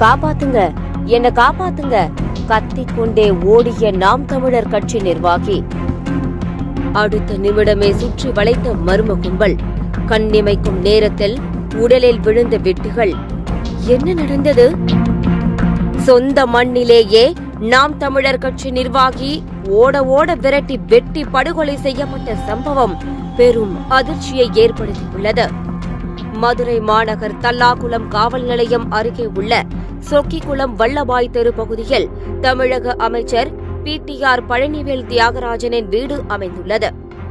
காப்பாத்துங்க. என்ன காப்பாத்துங்க. கத்திக் கொண்டே ஓடிய நாம் தமிழர் கட்சி நிர்வாகி. அடுத்த நிமிடமே சுற்றி வளைத்த மர்ம கும்பல். கண்ணிமைக்கும் நேரத்தில் உடலில் விழுந்த வெட்டுகள். என்ன நடந்தது? சொந்த மண்ணிலேயே நாம் தமிழர் கட்சி நிர்வாகி ஓட ஓட விரட்டி வெட்டி படுகொலை செய்யப்பட்ட சம்பவம் பெரும் அதிர்ச்சியை ஏற்படுத்தியுள்ளது. மதுரை மாநகர் தல்லாகுளம் காவல் நிலையம் அருகே உள்ள சொக்கிக்குளம் வல்லபாய் தெரு பகுதியில் தமிழக அமைச்சர் பிடிஆர் பழனிவேல் தியாகராஜனின் வீடு அமைந்துள்ளது.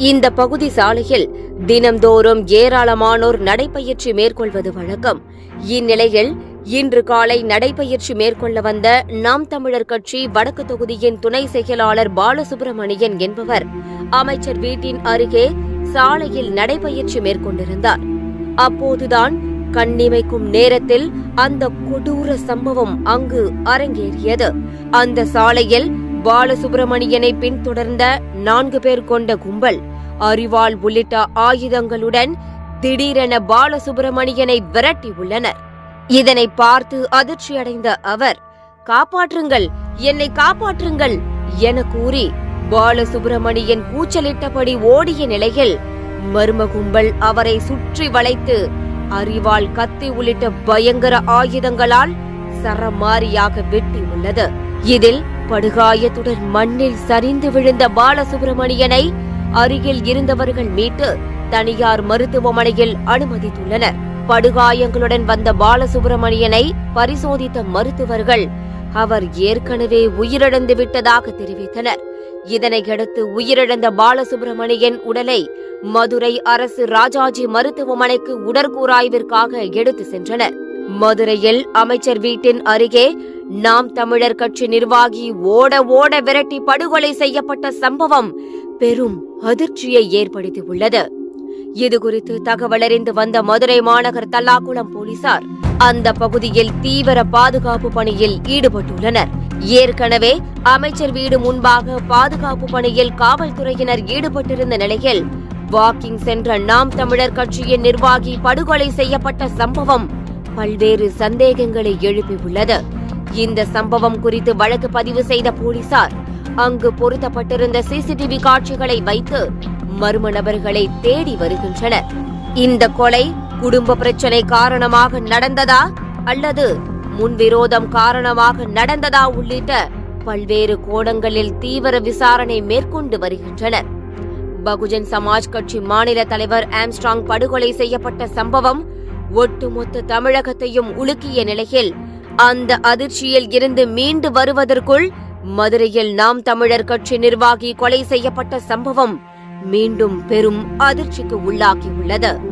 இந்த பகுதி சாலையில் தினம்தோறும் ஏராளமானோர் நடைபயிற்சி மேற்கொள்வது வழக்கம். இந்நிலையில் இன்று காலை நடைபயிற்சி மேற்கொள்ள வந்த நாம் தமிழர் கட்சி வடக்கு தொகுதியின் துணை செயலாளர் பாலசுப்பிரமணியன் என்பவர் அமைச்சர் வீட்டின் அருகே சாலையில் நடைபயிற்சி மேற்கொண்டிருந்தார். அப்போதுதான் கண்ணிமைக்கும் நேரத்தில் அந்த கொடூர சம்பவம் அங்கு அரங்கேறியது. அந்த சாலையில் பாலசுப்ரமணியனை பின்தொடர்ந்த நான்கு பேர் கொண்ட கும்பல் அறிவாள் உள்ளிட்ட ஆயுதங்களுடன் திடீரென பாலசுப்ரமணியனை விரட்டியுள்ளனர் இதனை பார்த்து அதிர்ச்சியடைந்த அவர் காப்பாற்றுங்கள் என்னை காப்பாற்றுங்கள் என கூறி பாலசுப்ரமணியன் கூச்சலிட்டபடி ஓடிய நிலையில் மர்ம கும்பல் அவரை சுற்றி வளைத்து அறிவால் கத்தி உள்ளிட்ட பயங்கர ஆயுதங்களால் சரமாரியாக வெட்டி உள்ளது. இதில் படுகாயத்துடன் மண்ணில் சரிந்து விழுந்த பாலசுப்ரமணியனை அருகில் இருந்தவர்கள் மீட்டு தனியார் மருத்துவமனையில் அனுமதித்துள்ளனர். படுகாயங்களுடன் வந்த பாலசுப்ரமணியனை பரிசோதித்த மருத்துவர்கள் அவர் ஏற்கனவே உயிரிழந்து விட்டதாக தெரிவித்தனர். இதனையடுத்து உயிரிழந்த பாலசுப்பிரமணியன் உடலை மதுரை அரசு ராஜாஜி மருத்துவமனைக்கு உடற்கூராய்விற்காக எடுத்து சென்றனர். மதுரையில் அமைச்சர் வீட்டின் அருகே நாம் தமிழர் கட்சி நிர்வாகி ஓட ஓட விரட்டி படுகொலை செய்யப்பட்ட சம்பவம் பெரும் அதிர்ச்சியை ஏற்படுத்தியுள்ளது. இதுகுறித்து தகவலறிந்து வந்த மதுரை மாநகர் தல்லாக்குளம் போலீசார் அந்த பகுதியில் தீவிர பாதுகாப்பு பணியில் ஈடுபட்டுள்ளனர். ஏற்கனவே அமைச்சர் வீடு முன்பாக பாதுகாப்பு பணியில் காவல்துறையினர் ஈடுபட்டிருந்த நிலையில் வாக்கிங் சென்ற நாம் தமிழர் கட்சியின் நிர்வாகி படுகொலை செய்யப்பட்ட சம்பவம் பல்வேறு சந்தேகங்களை எழுப்பியுள்ளது இந்த சம்பவம் குறித்து வழக்கு பதிவு செய்த போலீசார் அங்கு பொருத்தப்பட்டிருந்த சிசிடிவி காட்சிகளை வைத்து மர்ம நபர்களை தேடி வருகின்றனர். இந்த கொலை குடும்ப பிரச்சனை காரணமாக நடந்ததா அல்லது முன்விரோதம் காரணமாக நடந்ததா உள்ளிட்ட பல்வேறு கோணங்களில் தீவிர விசாரணை மேற்கொண்டு வருகின்றனர். பகுஜன் சமாஜ் கட்சி மாநில தலைவர் ஆம்ஸ்ட்ராங் படுகொலை செய்யப்பட்ட சம்பவம் ஒட்டுமொத்த தமிழகத்தையும் உலுக்கிய நிலையில் அந்த அதிர்ச்சியில் இருந்து மீண்டு வருவதற்குள் மதுரையில் நாம் தமிழர் கட்சி நிர்வாகி கொலை செய்யப்பட்ட சம்பவம் மீண்டும் பெரும் அதிர்ச்சிக்கு உள்ளாகியுள்ளது.